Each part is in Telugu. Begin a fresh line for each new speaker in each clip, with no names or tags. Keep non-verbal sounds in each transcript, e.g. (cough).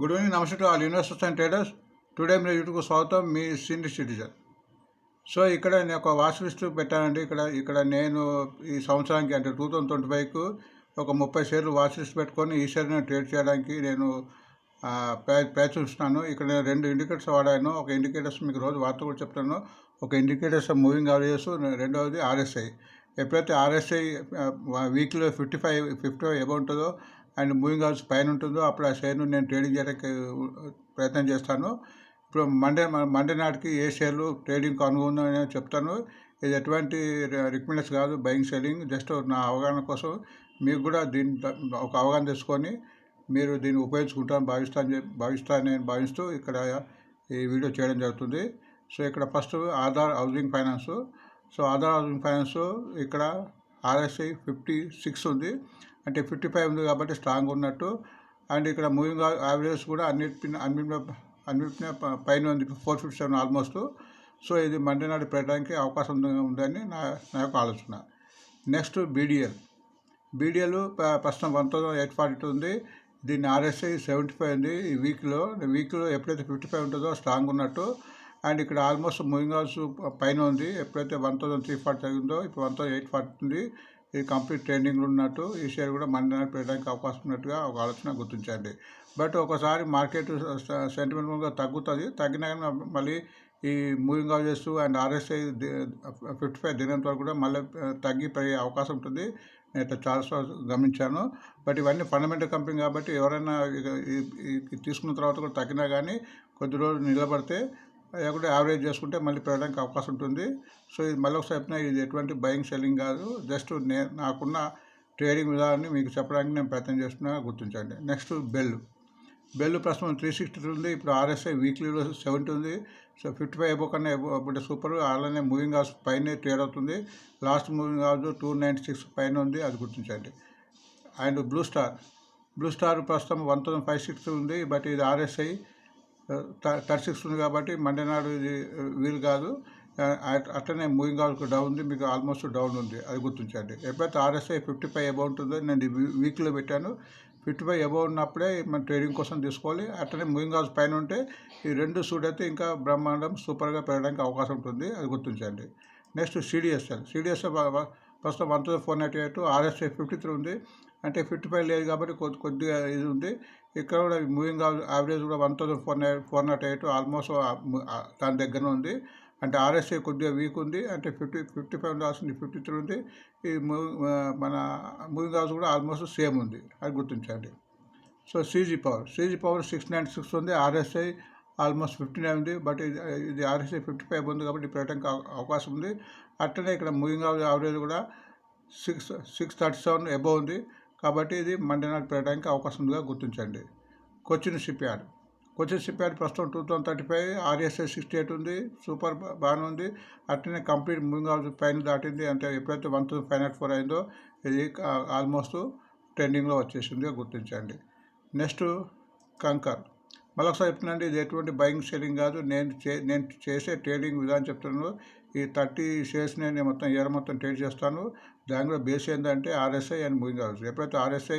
గుడ్ ఈవినింగ్ నమస్తే to all investors and traders. Today మీ యూట్యూబ్కు స్వాగతం మీ సీనియర్ సిటిజన్. సో ఇక్కడ నేను ఒక వాచ్ లిస్ట్ పెట్టానండి. ఇక్కడ ఇక్కడ నేను ఈ సంవత్సరానికి అంటే టూ థౌజండ్ ట్వంటీ ఫైవ్కు ఒక ముప్పై షేర్లు వాచ్ లిస్ట్ పెట్టుకొని ఈ షేర్ నేను ట్రేడ్ చేయడానికి నేను ప్రయత్నిస్తున్నాను. ఇక్కడ నేను రెండు ఇండికేటర్స్ వాడాను. ఒక ఇండికేటర్స్ మీకు రోజు వార్త కూడా చెప్తాను. ఒక ఇండికేటర్స్ మూవింగ్ అవరేజెస్ రెండవది ఆర్ఎస్ఐ. ఎప్పుడైతే ఆర్ఎస్ఐ వీక్లో fifty five fifty five above ఉంటుందో అండ్ మూవింగ్ హౌస్ పైన ఉంటుందో అప్పుడు ఆ షేర్ను నేను ట్రేడింగ్ చేయడానికి ప్రయత్నం చేస్తాను. ఇప్పుడు మండే మండే నాటికి ఏ షేర్లు ట్రేడింగ్కి అనుగుణం నేను చెప్తాను. ఇది ఎటువంటి రికమెండేషన్ కాదు. బయింగ్ సెల్లింగ్ జస్ట్ నా అవగాహన కోసం మీకు కూడా దీని ఒక అవగాహన తెచ్చుకొని మీరు దీన్ని ఉపయోగించుకుంటారని భావిస్తాను భావిస్తాను నేను భావిస్తూ ఇక్కడ ఈ వీడియో చేయడం జరుగుతుంది. సో ఇక్కడ first Aadhaar housing finance. So Aadhaar housing finance ఇక్కడ ఆర్ఎస్ఐ ఫిఫ్టీ సిక్స్ ఉంది. అంటే ఫిఫ్టీ ఫైవ్ ఉంది కాబట్టి స్ట్రాంగ్ ఉన్నట్టు. అండ్ ఇక్కడ మూవింగ్ యావరేజ్ కూడా అన్నిటి అన్నిటి అన్నిటి పైన ఉంది. Four fifty seven almost so ఇది మండే నాడు పెట్టడానికి అవకాశం ఉందని నా నా యొక్క ఆలోచన. నెక్స్ట్ బీడిఎల్ బీడిఎల్ ప్రస్తుతం one thousand eight forty two ఉంది. దీన్ని ఆర్ఎస్ఐ సెవెంటీ ఫైవ్ ఉంది. ఈ వీక్లో వీక్లో ఎప్పుడైతే ఫిఫ్టీ ఫైవ్ ఉంటుందో స్ట్రాంగ్ ఉన్నట్టు. అండ్ ఇక్కడ ఆల్మోస్ట్ మూవింగ్ హౌస్ పైన ఉంది. ఎప్పుడైతే వన్ థౌసండ్ త్రీ ఫార్టీ తగ్గిందో ఇప్పుడు వన్ థౌసండ్ ఎయిట్ ఫార్టీ ఉంది. ఇది కంప్లీట్ ట్రెండింగ్లో ఉన్నట్టు ఈ షేర్ కూడా మండే నాడు పెట్టడానికి అవకాశం ఉన్నట్టుగా ఒక ఆలోచన గుర్తించండి. బట్ ఒకసారి మార్కెట్ సెంటిమెంట్ కూడా తగ్గుతుంది. తగ్గినా కానీ మళ్ళీ ఈ మూవింగ్ చేస్తూ అండ్ ఆర్ఎస్ఐ ఫిఫ్టీ ఫైవ్ దినంత వరకు కూడా మళ్ళీ తగ్గి పెరిగే అవకాశం ఉంటుంది. నేను ఇట్లా చాలాసార్లు గమనించాను. బట్ ఇవన్నీ ఫండమెంటల్ కంపెనీ కాబట్టి ఎవరైనా తీసుకున్న తర్వాత కూడా తగ్గినా కానీ కొద్ది రోజులు నిలబడితే అది కూడా యావరేజ్ చేసుకుంటే మళ్ళీ పెరగడానికి అవకాశం ఉంటుంది. సో ఇది మళ్ళీ ఒకసారి చెప్పిన ఇది ఎటువంటి బయింగ్ సెల్లింగ్ కాదు. జస్ట్ నే నాకున్న ట్రేడింగ్ విధానాన్ని మీకు చెప్పడానికి నేను ప్రయత్నం చేస్తున్నా గుర్తించండి. నెక్స్ట్ బెల్ బెల్ ప్రస్తుతం త్రీ సిక్స్టీ ఉంది. ఇప్పుడు ఆర్ఎస్ఐ వీక్లీలో సెవెంటీ ఉంది. సో ఫిఫ్టీ ఫైవ్ ఎబో కన్నా ఎబో సూపర్ అలానే మూవింగ్ అవర్స్ పైనే ట్రేడ్ అవుతుంది. Last moving averages two ninety six పైన ఉంది. అది గుర్తించండి. And blue star blue star ప్రస్తుతం వన్ థౌసండ్ ఫైవ్ సిక్స్ ఉంది. బట్ ఇది ఆర్ఎస్ఐ థర్టీ సిక్స్ ఉంది కాబట్టి మండే నాడు ఇది వీలు కాదు. అట్- అట్లనే మూవింగ్ అవర్స్ డౌన్ ఉంది. మీకు ఆల్మోస్ట్ డౌన్ ఉంది. అది గుర్తించండి. ఎప్పుడైతే ఆర్ఎస్ఐ ఫిఫ్టీ ఫైవ్ అబౌ ఉంటుందో నేను వీక్లో పెట్టాను. ఫిఫ్టీ ఫైవ్ అబౌ ఉన్నప్పుడే మన ట్రేడింగ్ కోసం తీసుకోవాలి. అట్లనే మూవింగ్ అవర్స్ పైన ఉంటే ఈ రెండు సూట్ అయితే ఇంకా బ్రహ్మాండం సూపర్గా పెరగడానికి అవకాశం ఉంటుంది. అది గుర్తించండి. Next CDSL. సిడిఎస్ఎల్ ప్రస్తుతం one thousand four ninety eight RSI fifty three ఉంది. అంటే ఫిఫ్టీ ఫైవ్ లేదు కాబట్టి కొద్ది కొద్దిగా ఇది ఉంది. ఇక్కడ కూడా మూవింగ్ యావరేజ్ కూడా one thousand four nine four naught eight almost దాని దగ్గర ఉంది. అంటే ఆర్ఎస్ఐ కొద్దిగా వీక్ ఉంది. అంటే ఫిఫ్టీ ఫిఫ్టీ ఫైవ్ రాసింది ఫిఫ్టీ త్రీ ఉంది. ఈ మన మూవింగ్ హౌస్ కూడా ఆల్మోస్ట్ సేమ్ ఉంది. అది గుర్తించండి. So CG power CG power six nine six ఉంది. ఆర్ఎస్ఐ ఆల్మోస్ట్ ఫిఫ్టీ నైన్ ఉంది. బట్ ఇది ఇది ఆర్ఎస్ఐ ఫిఫ్టీ ఫైవ్ ఉంది కాబట్టి పెట్టడానికి అవకాశం ఉంది. అట్లనే ఇక్కడ మూవింగ్ యావరేజ్ కూడా six six thirty seven above ఉంది. కాబట్టి ఇది మండే నాడు పెట్టడానికి అవకాశం ఉందిగా గుర్తించండి. Cochin shipyard Cochin shipyard ప్రస్తుతం two thousand thirty five RSI sixty eight ఉంది సూపర్ బాగానే ఉంది. అట్లనే కంప్లీట్ మూవింగ్ హౌస్ పైన దాటింది. అంటే ఎప్పుడైతే one thousand five nought four అయిందో ఇది ఆల్మోస్ట్ ట్రెండింగ్లో వచ్చేసిందిగా గుర్తించండి. Next Concor. మళ్ళీ చెప్తున్నాండి ఇది ఎటువంటి బయింగ్ సెల్లింగ్ కాదు. నేను చే నేను చేసే ట్రేడింగ్ విధానం చెప్తున్నాను. ఈ థర్టీ షేర్స్ నేను మొత్తం ఇయర్ మొత్తం ట్రేడ్ చేస్తాను. దాని కూడా బేస్ ఏంటంటే ఆర్ఎస్ఐ అండ్ మూవింగ్ అవర్స్ ఎప్పుడైతే RSI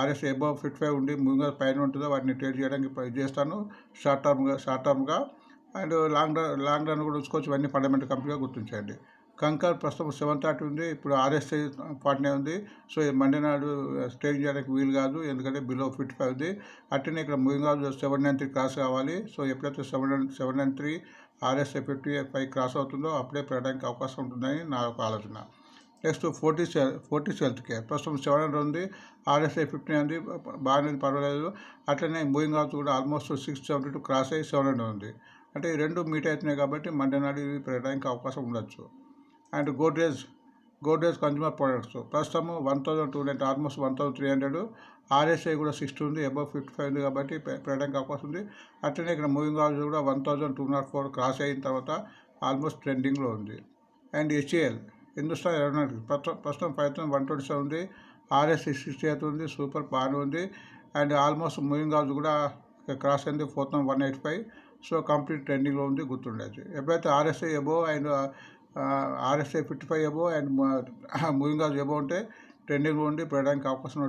RSI above fifty five ఉండి మూవింగ్ అవర్స్ పైన ఉంటుందో వాటిని ట్రేడ్ చేయడానికి చేస్తాను. షార్ట్ టర్మ్గా short టర్మ్గా and long run long run కూడా ఉంచుకోవచ్చు. ఇవన్నీ ఫండమెంటల్ కంపెనీగా గుర్తించండి కంకర్ ప్రస్తుతం సెవెన్ థర్టీ ఉంది. ఇప్పుడు ఆర్ఎస్ఐ ఫార్టీ ఉంది. సో మండే నాడు ట్రేడింగ్ చేయడానికి వీలు కాదు. ఎందుకంటే బిలో ఫిఫ్టీ ఫైవ్ ఉంది. అట్లనే ఇక్కడ moving of seven nine three cross కావాలి. సో ఎప్పుడైతే seven nine seven nine three RSI fifty five cross అవుతుందో అప్పుడే పెరగడానికి అవకాశం ఉంటుందని నా యొక్క ఆలోచన. Next Fortis Fortis health care. ప్రస్తుతం సెవెన్ హండ్రెడ్ ఉంది ఆర్ఎస్ఐ ఫిఫ్టీన్ ఉంది బాగానే పర్వాలేదు. అట్లనే మూవింగ్ అవుతూ కూడా almost six seventy two cross అయ్యి సెవెన్ హండ్రెడ్ ఉంది. అంటే ఈ రెండు మీట్ అవుతున్నాయి కాబట్టి మండే నాడు ఇవి పెరగడానికి అవకాశం ఉండొచ్చు. And Godrej Godrej consumer products. ప్రస్తుతం one thousand two hundred almost one thousand three hundred. RSI కూడా సిక్స్టీ ఉంది అబౌవ్ ఫిఫ్టీ ఫైవ్ ఉంది కాబట్టి పెరగడానికి అవకాశం ఉంది. అట్లనే ఇక్కడ మూవింగ్ హౌస్ కూడా one thousand two naught four cross అయిన తర్వాత ఆల్మోస్ట్ ట్రెండింగ్లో ఉంది. అండ్ హెచ్ఏఎల్ హిందుస్థాన్ ఏరోనాటిక్స్ ప్రస్తుతం ప్రస్తుతం five thousand one twenty seven ఉంది. ఆర్ఎస్ సిక్స్టీ ఎయిట్ ఉంది. సూపర్ పాన్ ఉంది. అండ్ ఆల్మోస్ట్ మూవింగ్ హౌస్ కూడా క్రాస్ అయింది. Four thousand one eight five. So complete ట్రెండింగ్లో ఉంది. గుర్తుండేది ఎప్పుడైతే RSI above and RSI fifty five above and (clears throat) moving house above ఉంటే ట్రెండింగ్లో ఉండి పెట్టడానికి అవకాశం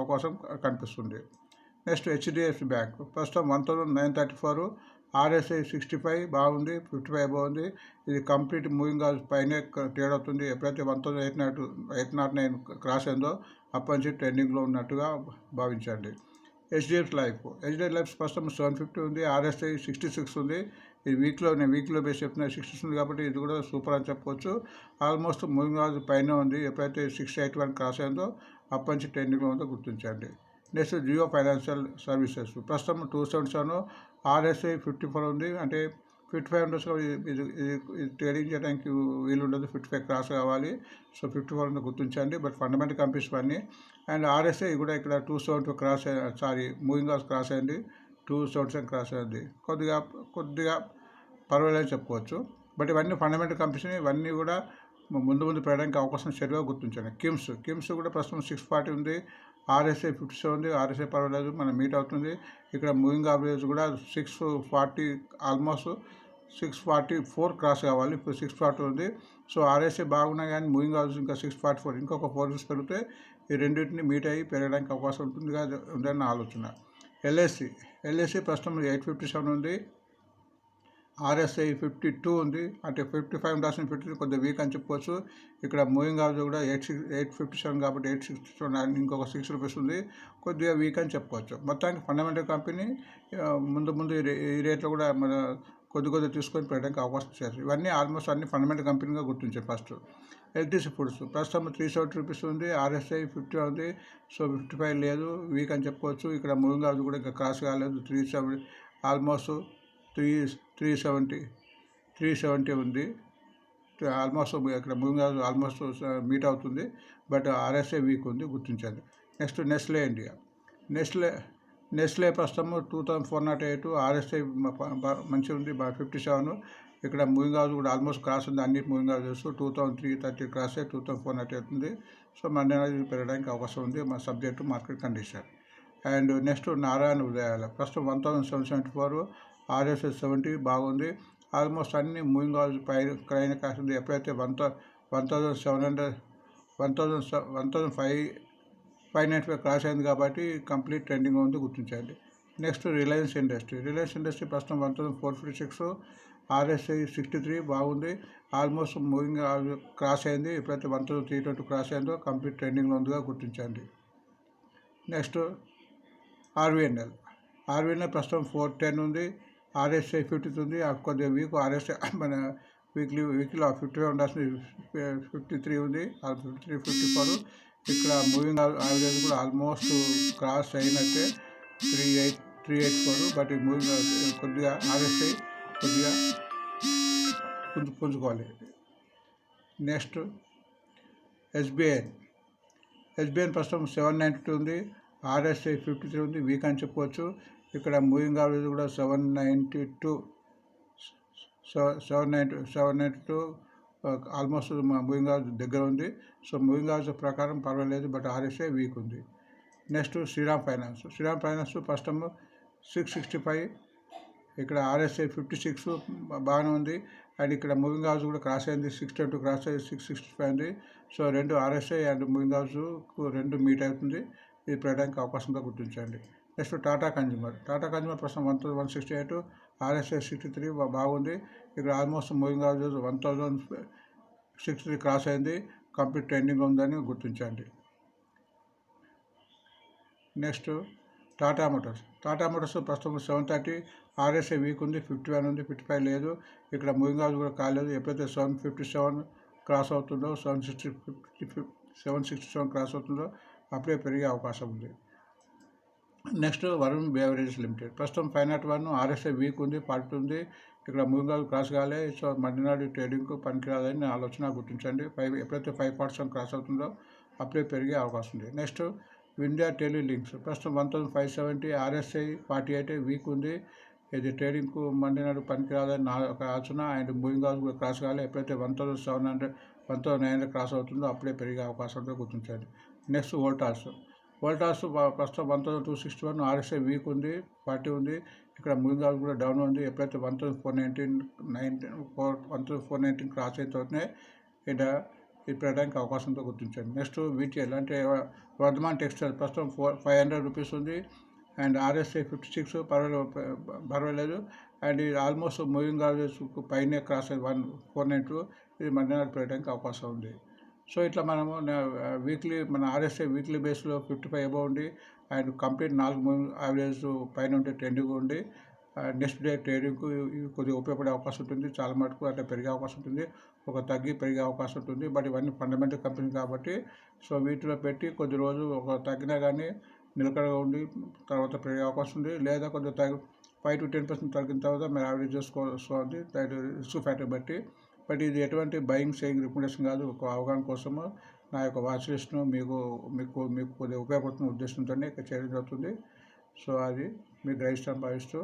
అవకాశం కనిపిస్తుంది. Next HDFC bank. ప్రస్తుతం one thousand nine thirty four. RSI sixty five బాగుంది ఫిఫ్టీ ఫైవ్ బాగుంది. ఇది కంప్లీట్ మూవింగ్ కాదు పైన ట్రేడ్ అవుతుంది ఎప్పుడైతే one thousand eight nought eight nought nine cross అయిందో అప్పటి నుంచి ట్రెండింగ్లో ఉన్నట్టుగా భావించండి. HDF life. హెచ్డిఎఫ్ లైఫ్ స్పష్టం సెవెన్ ఫిఫ్టీ ఉంది ఆర్ఎస్ఐ సిక్స్టీ సిక్స్ ఉంది. ఇది వీక్లో నేను వీక్లో బేస్ చెప్తున్నా సిక్స్టీ ఉంది కాబట్టి ఇది కూడా సూపర్ అని చెప్పుకోవచ్చు ఆల్మోస్ట్ మూవింగ్ కాదు పైన ఉంది. ఎప్పుడైతే సిక్స్ ఎయిట్ వన్ క్రాస్ అయిందో అప్పటి నుంచి ట్రెండింగ్లో ఉందో గుర్తించండి. Next Jio financial services. ప్రస్తుతం two seventy seven RSI fifty four ఉంది. అంటే ఫిఫ్టీ ఫైవ్ ఉండొచ్చు ఇది ఇది ట్రేడింగ్ చేయడానికి వీలు ఉండదు ఫిఫ్టీ ఫైవ్ క్రాస్ కావాలి. సో ఫిఫ్టీ ఫోర్ ఉంది గుర్తించండి. బట్ ఫండమెంటల్ కంపెనీస్ అన్నీ అండ్ ఆర్ఎస్ఐ కూడా ఇక్కడ two seven two cross sorry moving off cross అయింది. టూ సెవెంటీ సెవెన్ క్రాస్ అయింది. కొద్దిగా కొద్దిగా పర్వాలేదు చెప్పుకోవచ్చు. బట్ ఇవన్నీ ఫండమెంటల్ కంపెనీస్ ఇవన్నీ కూడా ముందు ముందు పెరగడానికి అవకాశం సరిగా గుర్తించండి. కిమ్స్ కిమ్స్ కూడా ప్రస్తుతం సిక్స్ ఫార్టీ ఉంది. ఆర్ఎస్ఏ ఫిఫ్టీ సెవెన్ ఉంది. పర్వాలేదు మనం మీట్ అవుతుంది. ఇక్కడ మూవింగ్ ఆవరేజ్ కూడా six forty almost six forty four cross కావాలి. ఇప్పుడు సిక్స్ ఫార్టీ ఉంది. సో ఆర్ఎస్ఏ బాగున్నా కానీ మూవింగ్ ఆవరేజ్ ఇంకా సిక్స్ ఫార్టీ ఫోర్ ఇంకొక ఫోర్ రూపీస్ పెరిగితే ఈ రెండింటిని మీట్ అయ్యి పెరగడానికి అవకాశం ఉంటుందిగా ఉందని ఆలోచన. ఎల్ఎస్సి ఎల్ఎస్సి ప్రస్తుతం ఎయిట్ ఫిఫ్టీ సెవెన్ ఉంది. ఆర్ఎస్ఐ ఫిఫ్టీ టూ ఉంది. అంటే ఫిఫ్టీ ఫైవ్ రాసిన ఫిఫ్టీ కొద్దిగా వీక్ అని చెప్పుకోవచ్చు ఇక్కడ మూవింగ్ ఆఫ్ కూడా eight six eight fifty seven కాబట్టి ఎయిట్ సిక్స్ సెవెన్ ఇంకొక సిక్స్ రూపీస్ ఉంది. కొద్దిగా వీక్ అని చెప్పుకోవచ్చు మొత్తానికి ఫండమెంటల్ కంపెనీ ముందు ముందు ఈ రేట్లో కూడా మన కొద్ది కొద్ది తీసుకొని పెట్టడానికి అవకాశం ఇచ్చారు ఇవన్నీ ఆల్మోస్ట్ అన్ని ఫండమెంటల్ కంపెనీగా గుర్తించారు ఫస్ట్. ఎల్టీసీ ఫుడ్స్ ప్రస్తుతం త్రీ సెవెంటీ రూపీస్ ఉంది. ఆర్ఎస్ఐ ఫిఫ్టీ ఉంది. సో ఫిఫ్టీ ఫైవ్ లేదు. వీక్ అని చెప్పుకోవచ్చు ఇక్కడ మూవింగ్ ఆఫ్ కూడా ఇంకా క్రాస్ కాలేదు. Three seven almost three three seventy three seventy ఉంది. ఆల్మోస్ట్ ఇక్కడ మూవింగ్ ఆల్మోస్ట్ మీట్ అవుతుంది. బట్ ఆర్ఎస్ఏ వీక్ ఉంది గుర్తించండి. Next Nestle India. Nestle Nestle ప్రస్తుతం two thousand four nought eight RSI మంచిగా ఉంది ఫిఫ్టీ సెవెన్. ఇక్కడ మూవింగ్ హౌస్ కూడా ఆల్మోస్ట్ క్రాస్ ఉంది అన్ని moving houses two thousand three thirty cross two thousand four nought eight ఉంది. సో మండే పెరగడానికి అవకాశం ఉంది మా subject market condition. And next Narayana ఉదయాల. ప్రస్తుతం one thousand seven seventy four RSI seventy బాగుంది. ఆల్మోస్ట్ అన్ని మూవింగ్ హౌస్ పై క్రైన్ కాస్తుంది ఎప్పుడైతే one one thousand seven hundred one thousand one thousand five five nine five cross అయింది కాబట్టి కంప్లీట్ ట్రెండింగ్ ఉంది గుర్తించండి. Next Reliance industry. Reliance industry ప్రస్తుతం one thousand four fifty six RSI sixty three బాగుంది. ఆల్మోస్ట్ మూవింగ్ క్రాస్ అయింది. ఎప్పుడైతే one thousand three twenty cross అయిందో కంప్లీట్ ట్రెండింగ్లో ఉందిగా గుర్తించండి. Next RVNL. ఆర్వీఎన్ఎల్ ప్రస్తుతం ఫోర్ టెన్ ఉంది. ఆర్ఎస్ఐ ఫిఫ్టీ ఉంది కొద్దిగా వీక్ ఆర్ఎస్ఐ మన వీక్లీ వీక్లో ఫిఫ్టీ ఉండాల్సింది ఫిఫ్టీ త్రీ ఉంది ఫిఫ్టీ త్రీ ఫిఫ్టీ ఫోర్. ఇక్కడ మూవింగ్ యావరేజ్ కూడా ఆల్మోస్ట్ క్రాస్ అయినట్టే three eight three eight four but moving కొద్దిగా ఆర్ఎస్ఐ కొద్దిగా పుంజు పుంజుకోవాలి. Next SBI. ఎస్బీఐ ప్రస్తుతం సెవెన్ నైంటీ టూ ఉంది ఆర్ఎస్ఐ ఫిఫ్టీ త్రీ ఉంది వీక్ అని చెప్పుకోవచ్చు ఇక్కడ మూవింగ్ యావరేజ్ కూడా seven ninety two seven ninety seven ninety two almost moving average దగ్గర ఉంది. సో మూవింగ్ యావరేజ్ ప్రకారం పర్వాలేదు బట్ ఆర్ఎస్ఐ వీక్ ఉంది. Next Shriram finance. Shriram finance first six sixty five ఇక్కడ ఆర్ఎస్ఐ ఫిఫ్టీ సిక్స్ బాగానే ఉంది. అండ్ ఇక్కడ మూవింగ్ హౌస్ కూడా క్రాస్ అయింది సిక్స్ టూ క్రాస్ అయ్యి సిక్స్ సిక్స్టీ ఫైవ్ ఉంది. సో రెండు ఆర్ఎస్ఐ అండ్ మూవింగ్ హౌస్ రెండు మీట్ అవుతుంది. ఇది పెట్టడానికి అవకాశంగా గుర్తించండి. Next Tata consumer. Tata consumer ప్రస్తుతం one thousand one sixty eight RSI sixty three బాగుంది. ఇక్కడ almost moving house one thousand sixty three cross అయింది. కంప్లీట్ ట్రెండింగ్ ఉందని గుర్తించండి. Next Tata motors. Tata motors ప్రస్తుతం సెవెన్ థర్టీ ఆర్ఎస్ఐ వీక్ ఉంది ఫిఫ్టీ వన్ ఉంది ఫిఫ్టీ ఫైవ్ లేదు. ఇక్కడ మూవింగ్ హౌస్ కూడా కాలేదు. ఎప్పుడైతే సెవెన్ ఫిఫ్టీ సెవెన్ క్రాస్ అవుతుందో seven sixty fifty seven sixty seven cross అవుతుందో అప్పుడే పెరిగే అవకాశం ఉంది. Next Varun beverage limited. ప్రస్తుతం five nought one RSI weak ఉంది పార్టీ ఉంది. ఇక్కడ ముందుగా క్రాస్ కాలే సో మధ్యనాడు ట్రేడింగ్కు పనికిరాదని నా ఆలోచన గుర్తించండి. ఫైవ్ ఎప్పుడైతే ఫైవ్ పర్సెంట్ క్రాస్ అవుతుందో అప్పుడే పెరిగే అవకాశం ఉంది. నెక్స్ట్ ఇండియా టెలిలింక్స్ ప్రస్తుతం one thousand five seventy RSI forty eight weak ఉంది. ఇది ట్రేడింగ్కు మండినాడు పనికిరాదని నా ఒక ఆలోచన. అండ్ మూవింగ్ హౌస్ కూడా క్రాస్ కాలే ఎప్పుడైతే one thousand seven hundred one thousand nine hundred cross అవుతుందో అప్పుడే పెరిగే అవకాశం ఉందో గుర్తించండి. నెక్స్ట్ వోల్టాస్ వోల్టాస్ ప్రస్తుతం one thousand two sixty one RSI weak ఉంది ఫార్టీ ఉంది. ఇక్కడ ముందు కూడా డౌన్ ఉంది. ఎప్పుడైతే one thousand four nineteen nineteen four one thousand four nineteen cross అయితేనే ఇక్కడ ఇది పెట్టడానికి అవకాశంతో గుర్తించండి నెక్స్ట్ వీటిఎల్ అంటే వర్ధమాన్ టెక్స్టైల్ ప్రస్తుతం ఫోర్ ఫైవ్ హండ్రెడ్ రూపీస్ ఉంది. అండ్ ఆర్ఎస్ఐ ఫిఫ్టీ సిక్స్ పర్వాలేదు పర్వాలేదు. అండ్ ఇది ఆల్మోస్ట్ మూవింగ్ ఆవరేజ్ పైనే cross one four nine two ఇది మధ్యాహ్నం పెట్టడానికి అవకాశం ఉంది. సో ఇట్లా మనము వీక్లీ మన ఆర్ఎస్ఐ వీక్లీ బేస్లో ఫిఫ్టీ ఫైవ్ అబౌవ్ ఉండి అండ్ కంప్లీట్ నాలుగు మూవింగ్ యావరేజ్ పైన ఉంటే ట్రెండింగ్ ఉండి నెక్స్ట్ డే ట్రేడింగ్కు కొద్దిగా ఉపయోగపడే అవకాశం ఉంటుంది. చాలా మటుకు అట్లా పెరిగే అవకాశం ఉంటుంది. ఒక తగ్గి పెరిగే అవకాశం ఉంటుంది. బట్ ఇవన్నీ ఫండమెంటల్ కంపెనీ కాబట్టి సో వీటిలో పెట్టి కొద్ది రోజు ఒక తగ్గినా కానీ నిలకడగా ఉండి తర్వాత పెరిగే అవకాశం ఉంది. లేదా కొంచెం తగ్గి ఫైవ్ టు టెన్ పర్సెంట్ తగ్గిన తర్వాత మీరు యావరేజ్ చేసుకోవాల్సి దట్ రిస్క్ ఫ్యాక్టర్ బట్టి బట్ ఇది ఎటువంటి బయింగ్ సేయింగ్ రికమెండేషన్ కాదు. ఒక అవగాహన కోసము నా యొక్క వాచ్ లిస్ట్ను మీకు మీకు మీకు కొద్దిగా ఉపయోగపడుతున్న ఉద్దేశంతోనే ఇక్కడ చేయడం జరుగుతుంది. సో అది మీకు గ్రహిస్తాం భావిస్తూ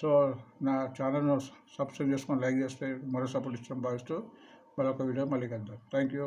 సో నా ఛానల్ను సబ్స్క్రైబ్ చేసుకొని లైక్ చేస్తే మరో సపోర్ట్ ఇస్తాం భావిస్తూ మరొక వీడియో మళ్ళీ కలుద్దాం. Thank you